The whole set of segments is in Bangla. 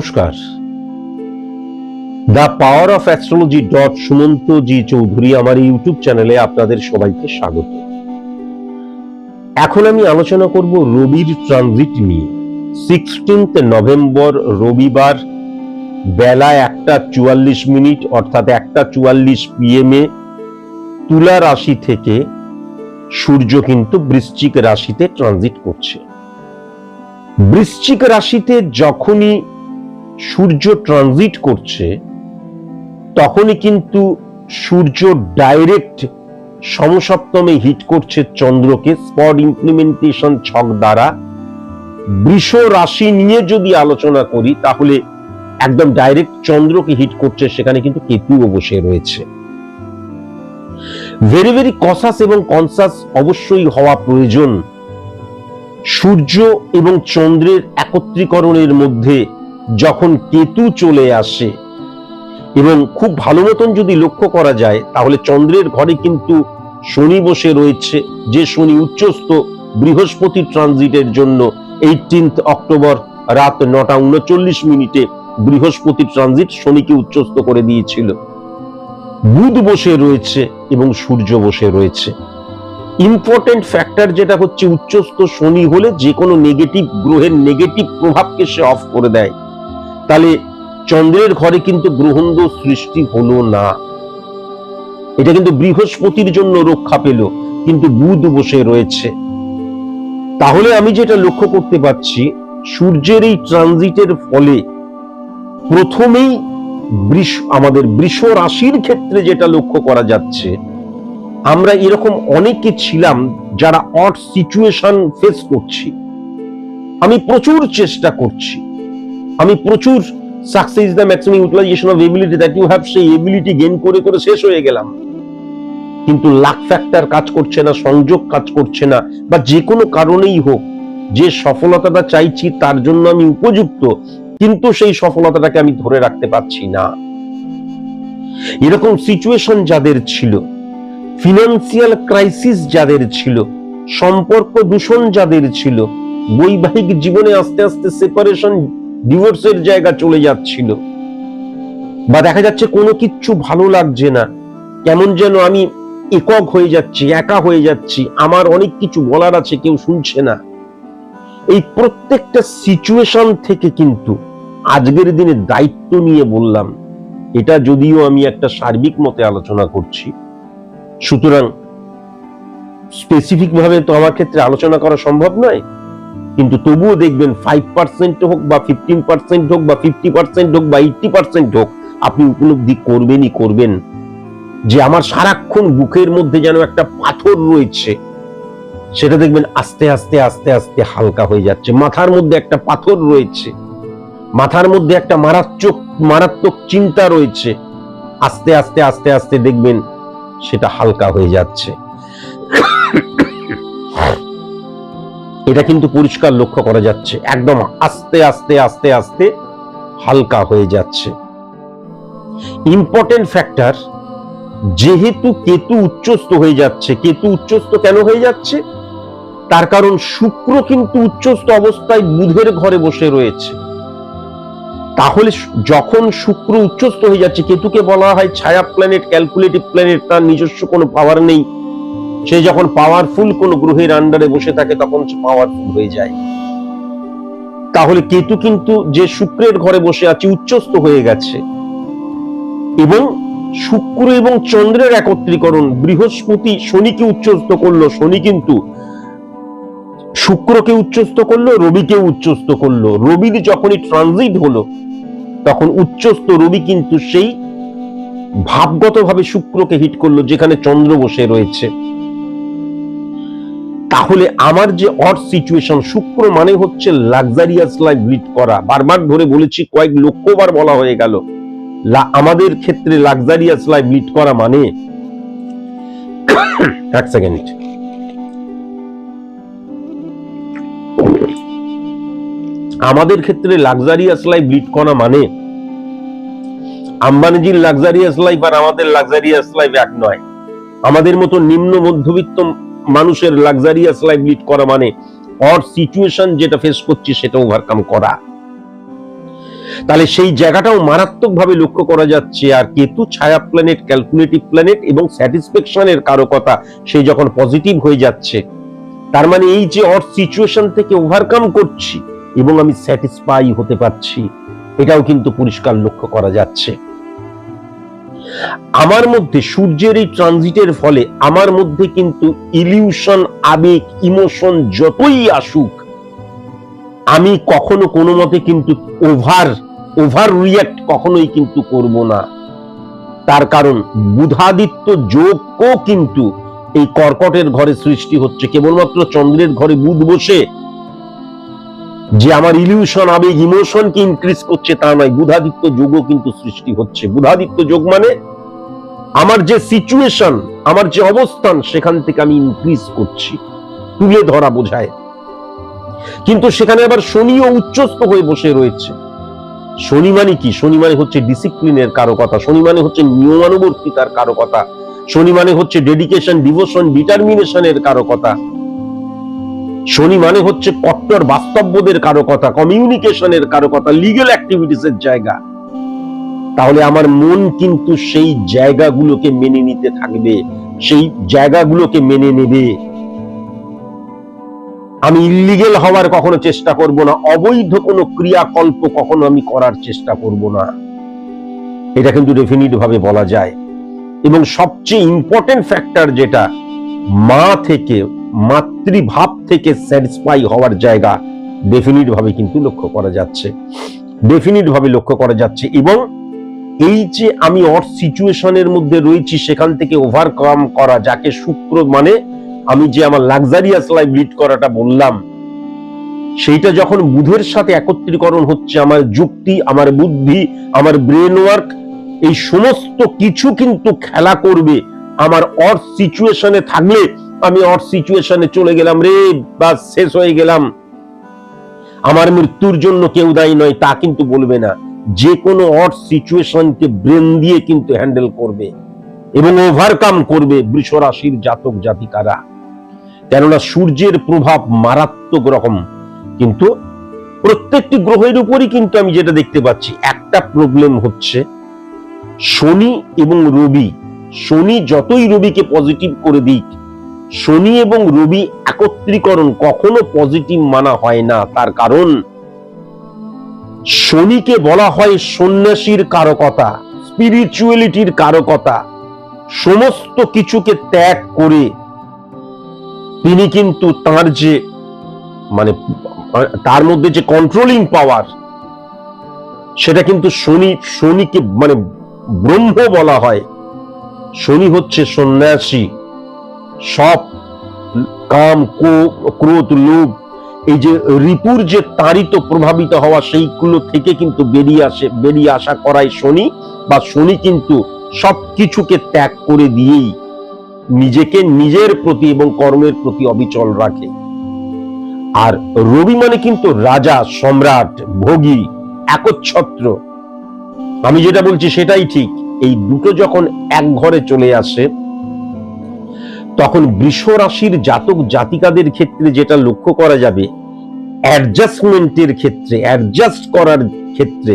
নমস্কার। The power of astrology dot Sumanta G Chowdhury আমার ইউটিউব চ্যানেলে আপনাদের সবাইকে স্বাগত। এখন আমি আলোচনা করব রবির ট্রানজিট নিয়ে। সিক্সটিন্থ নভেম্বর রবিবার বেলা একটা চুয়াল্লিশ মিনিট অর্থাৎ একটা চুয়াল্লিশ পিএম এ তুলা রাশি থেকে সূর্য কিন্তু বৃশ্চিক রাশিতে ট্রানজিট করছে। বৃশ্চিক রাশিতে যখনই সূর্য ট্রানজিট করছে, তখনই কিন্তু সূর্য ডাইরেক্ট সমসপ্তমে হিট করছে চন্দ্রকে স্পট ইমপ্লিমেন্টেশন ছক দ্বারা। বৃষ রাশি নিয়ে যদি আলোচনা করি, তাহলে একদম ডাইরেক্ট চন্দ্রকে হিট করছে, সেখানে কিন্তু কেতুও বসে রয়েছে। ভেরি ভেরি কসাস এবং কনসাস অবশ্যই হওয়া প্রয়োজন। সূর্য এবং চন্দ্রের একত্রীকরণের মধ্যে যখন কেতু চলে আসে, এবং খুব ভালো মতন যদি লক্ষ্য করা যায়, তাহলে চন্দ্রের ঘরে কিন্তু শনি বসে রয়েছে। যে শনি উচ্চস্থ বৃহস্পতি ট্রানজিটের জন্য এইটিন্থ অক্টোবর রাত নটা উনচল্লিশ মিনিটে বৃহস্পতি ট্রানজিট শনিকে উচ্চস্থ করে দিয়েছিল। বুধ বসে রয়েছে এবং সূর্য বসে রয়েছে। ইম্পর্টেন্ট ফ্যাক্টর যেটা হচ্ছে উচ্চস্থ শনি হলে যে কোনো নেগেটিভ গ্রহের নেগেটিভ প্রভাবকে সে অফ করে দেয়। তাহলে চন্দ্রের ঘরে কিন্তু গ্রহণ সৃষ্টি হলো না। এটা কিন্তু বৃহস্পতির জন্য রক্ষা পেল, কিন্তু বুধ বসে রয়েছে। তাহলে আমি যেটা লক্ষ্য করতে পারছি, সূর্যের এই ট্রানজিটের ফলে প্রথমেই আমাদের বৃষ রাশির ক্ষেত্রে যেটা লক্ষ্য করা যাচ্ছে, আমরা এরকম অনেকে ছিলাম যারা অট সিচুয়েশন ফেস করছি। আমি প্রচুর চেষ্টা করছি। আমি প্রচুর success the maximum utilization of ability that you have সেই এবিলিটি গেইন করে করে শেষ হয়ে গেলাম। কিন্তু লাক ফ্যাক্টর কাজ করছে না, সংযোগ কাজ করছে না, বা যে কোনো কারণেই হোক, যে সফলতাটা চাইছি তার জন্য আমি উপযুক্ত, কিন্তু সেই সফলতাটাকে আমি ধরে রাখতে পারছি না। এরকম সিচুয়েশন যাদের ছিল ফিনান্সিয়াল ক্রাইসিস যাদের ছিল, সম্পর্ক দূষণ যাদের ছিল, বৈবাহিক জীবনে আস্তে আস্তে সেপারেশন ডিভোর্সের জায়গা চলে যাচ্ছিল। বা দেখা যাচ্ছে কোনো কিচ্ছু ভালো লাগছে না। কেমন যেন আমি একক হয়ে যাচ্ছি, একা হয়ে যাচ্ছি। আমার অনেক কিছু বলার আছে, কেউ শুনছে না। এই প্রত্যেকটা সিচুয়েশন থেকে কিন্তু আজকের দিনে দায়িত্ব নিয়ে বললাম, এটা যদিও আমি একটা সার্বিক মতে আলোচনা করছি। সুতরাং স্পেসিফিক ভাবে তো আমার ক্ষেত্রে আলোচনা করা সম্ভব নয়। কিন্তু তবুও দেখবেন ফাইভ পার্সেন্ট হোক বা ফিফটিন পার্সেন্ট হোক বা ফিফটি পার্সেন্ট হোক বা এইটটি পার্সেন্ট হোক, আপনি উপলব্ধি করবেনই করবেন। যে আমার সারাক্ষণ বুকের মধ্যে যেন একটা পাথর রয়েছে, সেটা দেখবেন আস্তে আস্তে আস্তে আস্তে হালকা হয়ে যাচ্ছে। মাথার মধ্যে একটা পাথর রয়েছে, মাথার মধ্যে একটা মারাত্মক মারাত্মক চিন্তা রয়েছে, আস্তে আস্তে আস্তে আস্তে দেখবেন সেটা হালকা হয়ে যাচ্ছে। এটা কিন্তু পরিষ্কার লক্ষ্য করা যাচ্ছে। একদম আস্তে আস্তে আস্তে আস্তে হালকা হয়ে যাচ্ছে। ইম্পর্টেন্ট ফ্যাক্টর যেহেতু কেতু উচ্চস্থ হয়ে যাচ্ছে, কেতু উচ্চস্থ কেন হয়ে যাচ্ছে? তার কারণ শুক্র কিন্তু উচ্চস্থ অবস্থায় বুধের ঘরে বসে রয়েছে। তাহলে যখন শুক্র উচ্চস্থ হয়ে যাচ্ছে, কেতুকে বলা হয় ছায়া প্ল্যানেট ক্যালকুলেটিভ প্ল্যানেট তার নিজস্ব কোনো পাওয়ার নেই। সে যখন পাওয়ারফুল কোন গ্রহের আন্ডারে বসে থাকে, তখন সে পাওয়ারফুল হয়ে যায়। তাহলে কেতু কিন্তু যে শুক্রের ঘরে বসে আছে, উচ্চস্থ হয়ে গেছে। এবং শুক্র এবং চন্দ্রের একত্রীকরণ, বৃহস্পতি শনিকে উচ্চস্থ করল, শনি কিন্তু শুক্রকে উচ্চস্থ করল, রবিকে উচ্চস্থ করল। রবির যখনই ট্রানজিট হলো, তখন উচ্চস্থ রবি কিন্তু সেই ভাবগতভাবে শুক্রকে হিট করল, যেখানে চন্দ্র বসে রয়েছে। তাহলে আমার যে অড সিচুয়েশন শুক্র মানে হচ্ছে লাক্সারিয়াস লাইফ লিড করা। বারবার ধরে বলেছি, কয়েক লক্ষবার বলা হয়ে গেল। আমাদের ক্ষেত্রে লাক্সারিয়াস লাইফ লিড করা মানে এক সেকেন্ড আমাদের ক্ষেত্রে লাক্সারিয়াস লাইফ লিড করা মানে আম্বানিজির লাক্সারিয়াস লাইফ আর আমাদের লাক্সারিয়াস লাইফ এক নয়। আমাদের মতো নিম্ন মধ্যবিত্ত মানুষের লাক্সারিয়াস লাইফ লিড করা মানে অর সিচুয়েশন যেটা ফেস করছি সেটা ওভারকাম করা। তাহলে সেই জায়গাটাও মারাত্মকভাবে লক্ষ্য করা যাচ্ছে আর কেতু ছায়া প্ল্যানেট ক্যালকুলেটিভ প্ল্যানেট এবং স্যাটিসফ্যাকশনের কারকতা সেই যখন পজিটিভ হয়ে যাচ্ছে, তার মানে এই যে অর সিচুয়েশন থেকে ওভারকাম করছি এবং আমি স্যাটিসফাই হতে পারছি, এটাও কিন্তু পরিষ্কার লক্ষ্য করা যাচ্ছে। আমার মধ্যে সূর্যের এই ট্রানজিটের ফলে আমার মধ্যে কিন্তু ইলিউশন আবেগ ইমোশন যতই আসুক, আমি কখনো কোনো মতে কিন্তু ওভার ওভার রিয়াক্ট কখনোই কিন্তু করব না। তার কারণ বুধাদিত্য যোগও কিন্তু এই কর্কটের ঘরে সৃষ্টি হচ্ছে। কেবলমাত্র চন্দ্রের ঘরে বুধ বসে যে আমার ইলিউশন আবেগ ইমোশনকে ইনক্রিজ করছে, তা নয়। বুধাদিত্য যোগও কিন্তু সৃষ্টি হচ্ছে। বুধাদিত্য যোগ মানে আমার যে সিচুয়েশন আমার যে অবস্থান, সেখান থেকে আমি ইনক্রিজ করছি। তুলে ধরা বোঝায়। কিন্তু সেখানে আবার শনিও উচ্চস্থ হয়ে বসে রয়েছে। শনি মানে কি? শনি মানে হচ্ছে ডিসিপ্লিনের কারও কথা শনি মানে হচ্ছে নিয়মানুবর্তিতার কারও কথা শনি মানে হচ্ছে ডেডিকেশন ডিভোশন ডিটারমিনেশনের কারও কথা শনি মানে হচ্ছে কট্টর বাস্তব্যদের কারও কথা কমিউনিকেশনের কারও কথা লিগেল অ্যাক্টিভিটিস এর জায়গা। তাহলে আমার মন কিন্তু সেই জায়গাগুলোকে মেনে নিতে থাকবে, সেই জায়গাগুলোকে মেনে নেবে। আমি ইলিগেল হওয়ার কখনো চেষ্টা করব না, অবৈধ কোনো ক্রিয়াকল্প কখনো আমি করার চেষ্টা করব না। এটা কিন্তু ডেফিনিট ভাবে বলা যায়। এবং সবচেয়ে ইম্পর্টেন্ট ফ্যাক্টর যেটা, মা থেকে মাতৃভাব থেকে স্যাটিসফাই হওয়ার জায়গা ডেফিনিট ভাবে কিন্তু লক্ষ্য করা যাচ্ছে। ডেফিনিট ভাবে লক্ষ্য করা যাচ্ছে এবং এই যে আমি অর সিচুয়েশনের মধ্যে রয়েছি, সেখান থেকে ওভারকাম করা, যাকে শুক্র মানে আমি যে আমার লাক্সারিয়াস লাইফ লিড করাটা বললাম, সেইটা যখন বুধের সাথে একত্রীকরণ হচ্ছে, আমার যুক্তি, আমার বুদ্ধি, আমার ব্রেন ওয়ার্ক এই সমস্ত কিছু কিন্তু খেলা করবে। আমার অর সিচুয়েশনে থাকলে আমি অর সিচুয়েশনে চলে গেলাম রে বা শেষ হয়ে গেলাম। আমার মৃত্যুর জন্য কেউ দায়ী নয়, তা কিন্তু বলবে না। যে কোনো অর সিচুয়েশনকে ব্রেন দিয়ে কিন্তু হ্যান্ডেল করবে এবং ওভারকাম করবে বৃষ রাশির জাতক জাতিকারা। কেননা সূর্যের প্রভাব মারাত্মক রকম, কিন্তু প্রত্যেকটি গ্রহের উপরই কিন্তু আমি যেটা দেখতে পাচ্ছি, একটা প্রবলেম হচ্ছে, শনি এবং রবি, শনি যতই রবিকে পজিটিভ করে দিক শনি এবং রবি একত্রীকরণ কখনো পজিটিভ মানা হয় না। তার কারণ, শনিকে বলা হয় সন্ন্যাসীর কারকতা স্পিরিচুয়ালিটির কারকতা। সমস্ত কিছুকে ত্যাগ করে তিনি কিন্তু তার যে মানে তার মধ্যে যে কন্ট্রোলিং পাওয়ার সেটা কিন্তু শনি, শনিকে মানে ব্রহ্ম বলা হয়। শনি হচ্ছে সন্ন্যাসী। সব, কাম ক্রোধ, লোভ, এই যে রিপুর যে তাড়িত প্রভাবিত হওয়া সেইগুলো থেকে কিন্তু বেরিয়ে আসে, বেরিয়ে আসা করায় শনি, বা শনি কিন্তু সবকিছুকে ত্যাগ করে দিয়েই নিজেকে নিজের প্রতি এবং কর্মের প্রতি অবিচল রাখে। আর রবি মানে কিন্তু রাজা, সম্রাট, ভোগী, একচ্ছত্র। আমি যেটা বলছি সেটাই ঠিক। এই দুটো যখন এক ঘরে চলে আসে তখন বৃষ রাশির জাতক জাতিকাদের ক্ষেত্রে যেটা লক্ষ্য করা যাবে অ্যাডজাস্টমেন্টের ক্ষেত্রে অ্যাডজাস্ট করার ক্ষেত্রে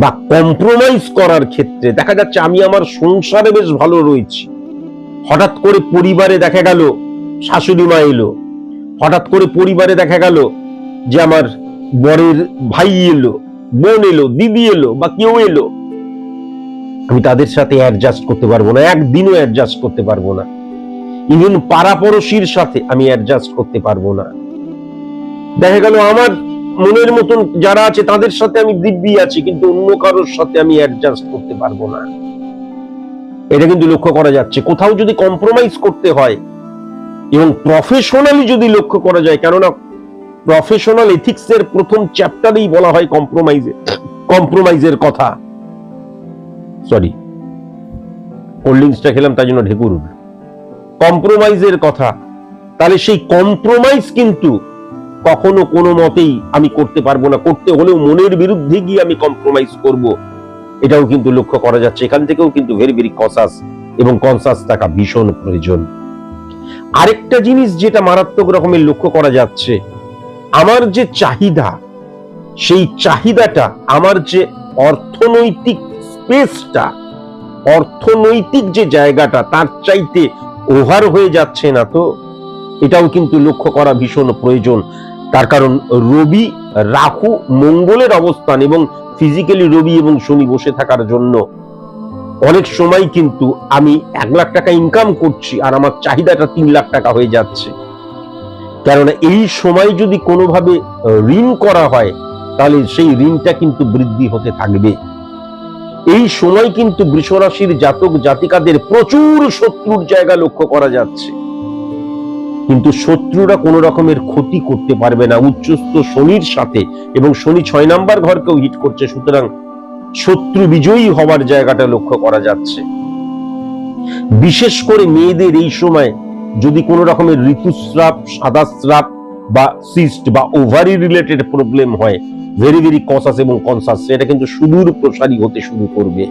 বা কম্প্রোমাইজ করার ক্ষেত্রে, দেখা যাচ্ছে আমি আমার সংসারে বেশ ভালো রয়েছি। হঠাৎ করে পরিবারে দেখা গেল, শাশুড়ি মা এলো। হঠাৎ করে পরিবারে দেখা গেল যে আমার বরের ভাই এলো, বোন এলো, দিদি এলো বা কেউ এলো। আমি তাদের সাথে অ্যাডজাস্ট করতে পারব না, একদিনও অ্যাডজাস্ট করতে পারব না। ইভেন পাড়াপড়শির সাথে আমি অ্যাডজাস্ট করতে পারব না। দেখা গেল আমার মনের মতন যারা আছে, তাদের সাথে আমি দিব্যি আছি, কিন্তু অন্য কারোর সাথে আমি অ্যাডজাস্ট করতে পারব না। এটা কিন্তু লক্ষ্য করা যাচ্ছে। কোথাও যদি কম্প্রোমাইজ করতে হয়, এবং প্রফেশনালি যদি লক্ষ্য করা যায়, কেননা প্রফেশনাল এথিক্স এর প্রথম চ্যাপ্টারেই বলা হয় কম্প্রোমাইজে কম্প্রোমাইজের কথা। সরি কোল্ড ড্রিঙ্কসটা খেলাম, তার জন্য ঢেকুর উঠল। কম্প্রোমাইজের কথা। তাহলে সেই কম্প্রোমাইজ কিন্তু কখনো কোনো মতেই আমি করতে পারব না। করতে হলেও মনের বিরুদ্ধে গিয়ে আমি কম্প্রোমাইজ করব। এটাও কিন্তু লক্ষ্য করা যাচ্ছে। এখান থেকেও কিন্তু ভেরি ভেরি কসাস এবং কনসাস থাকা ভীষণ প্রয়োজন। আরেকটা জিনিস যেটা মারাত্মক রকমের লক্ষ্য করা যাচ্ছে, আমার যে চাহিদা, সেই চাহিদাটা, আমার যে অর্থনৈতিক স্পেসটা অর্থনৈতিক যে জায়গাটা, তার চাইতে ওভার হয়ে যাচ্ছে না তো? এটাও কিন্তু লক্ষ্য করা ভীষণ প্রয়োজন। তার কারণ রবি, রাহু মঙ্গলের অবস্থান এবং ফিজিক্যালি রবি এবং শনি বসে থাকার জন্য অনেক সময় কিন্তু আমি এক লাখ টাকা ইনকাম করছি আর আমার চাহিদাটা তিন লাখ টাকা হয়ে যাচ্ছে। কেননা এই সময় যদি কোনোভাবে ঋণ করা হয়, তাহলে সেই ঋণটা কিন্তু বৃদ্ধি হতে থাকবে। এই সময় কিন্তু বৃষরাশির জাতক জাতিকাদের প্রচুর শত্রুর জায়গা লক্ষ্য করা যাচ্ছে। কিন্তু শত্রুরা কোনো রকমের ক্ষতি করতে পারবে না। উচ্চস্থ শনির সাথে এবং শনি ছয় নাম্বার ঘরকেও হিট করছে, সুতরাং শত্রু বিজয়ী হওয়ার জায়গাটা লক্ষ্য করা যাচ্ছে। বিশেষ করে মেয়েদের এই সময় যদি কোনো রকমের ঋতুস্রাব, সাদাস্রাব বা সিস্ট বা ওভারি রিলেটেড প্রবলেম হয় ভেরি ভেরি কসাস এবং কনসাস সেটা কিন্তু সুদূর প্রসারী হতে শুরু করবে।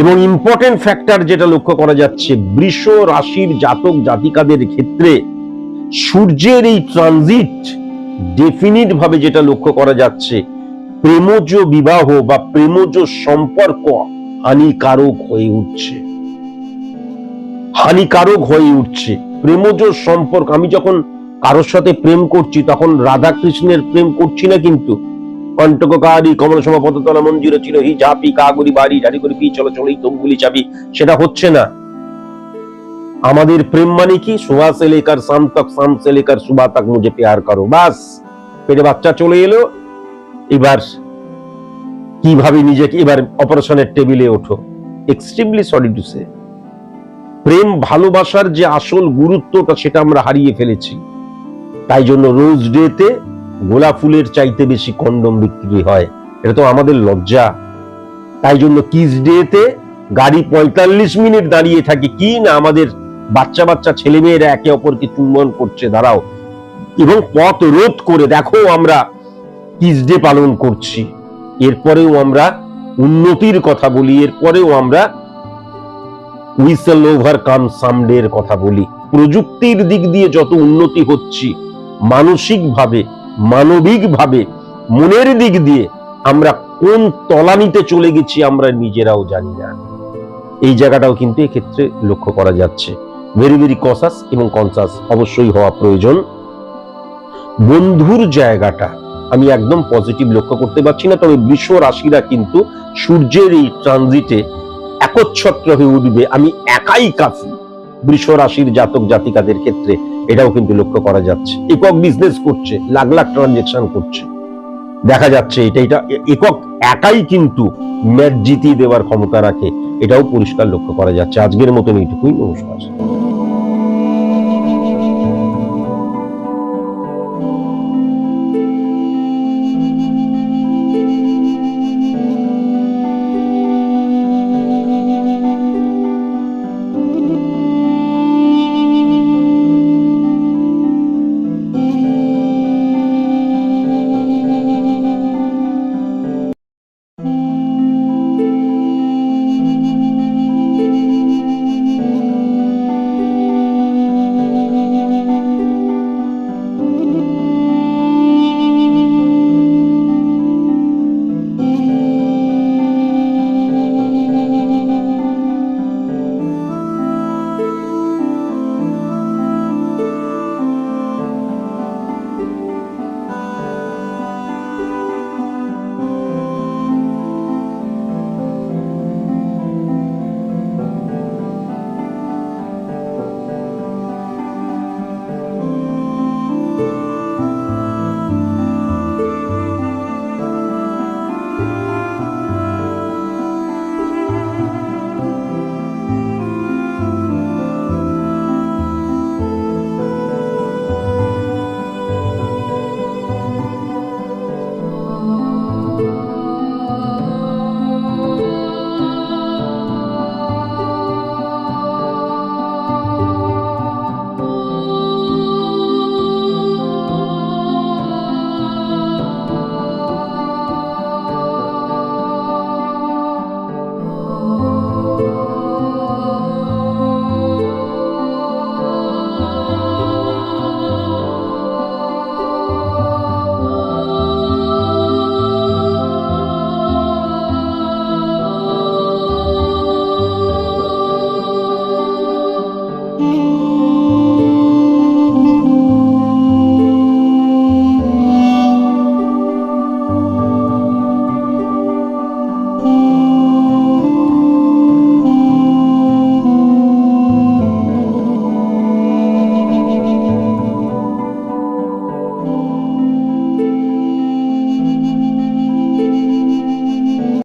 এবং ইম্পর্টেন্ট ফ্যাক্টর যেটা লক্ষ্য করা যাচ্ছে, বৃষ রাশির জাতক জাতিকাদের ক্ষেত্রে সূর্যের এই ট্রানজিট ডেফিনিট ভাবে যেটা লক্ষ্য করা যাচ্ছে, প্রেমজ বিবাহ বা প্রেমজ সম্পর্ক হানিকারক হয়ে উঠছে। হানিকারক হয়ে উঠছে। প্রেমজ সম্পর্ক, আমি যখন কারোর সাথে প্রেম করছি, তখন রাধা কৃষ্ণের প্রেম করছি না কিন্তু। কমল ছিল হি ঝাপি বাড়ি ডাড়ি করে পি, চলো চলো সেটা হচ্ছে না। আমাদের প্রেম মানে কি? প্যার করো, বাস। পেটে বাচ্চা চলে এলো। এবার কীভাবে নিজেকে এবার অপারেশনের টেবিলে ওঠো? এক্সট্রিমলি সরি টু সে প্রেম ভালোবাসার যে আসল গুরুত্বটা, সেটা আমরা হারিয়ে ফেলেছি। তাই জন্য রোজ ডেতে গোলাপ ফুলের চাইতে বেশি কন্ডম বিক্রি হয়। এটা তো আমাদের লজ্জা। তাই জন্য কিস ডেতে গাড়ি পঁয়তাল্লিশ মিনিট দাঁড়িয়ে থাকে। কি না আমাদের বাচ্চা বাচ্চা ছেলে মেয়েরা একে অপরকে চুম্বন করছে, দাঁড়াও। এবং পথ রোধ করে দেখো আমরা কিস ডে পালন করছি। এরপরেও আমরা উন্নতির কথা বলি, এরপরেও আমরা উইসেল ওভার কাম সামডের কথা বলি। প্রযুক্তির দিক দিয়ে যত উন্নতি হচ্ছি মানসিকভাবে, মানবিকভাবে, মনের দিক দিয়ে আমরা কোন তলানিতে চলে গেছি আমরা নিজেরাও জানি না। এই জায়গাটাও কিন্তু এক্ষেত্রে লক্ষ্য করা যাচ্ছে। ভেরি ভেরি কসাস এবং কনসাস অবশ্যই হওয়া প্রয়োজন। বন্ধুর জায়গাটা আমি একদম পজিটিভ লক্ষ্য করতে পারছি না, তবে বৃষ রাশিরা কিন্তু সূর্যের এই ট্রানজিটে একচ্ছত্র হয়ে উঠবে। আমি একাই কাফি। বৃষ রাশির জাতক জাতিকাদের ক্ষেত্রে এটাও কিন্তু লক্ষ্য করা যাচ্ছে। একক বিজনেস করছে, লাখ লাখ ট্রানজেকশন করছে। দেখা যাচ্ছে এটা এটা একক একাই কিন্তু ম্যাচ জিতিয়ে দেওয়ার ক্ষমতা রাখে, এটাও পরিষ্কার লক্ষ্য করা যাচ্ছে। আজকের মতন এইটুকুই, নমস্কার।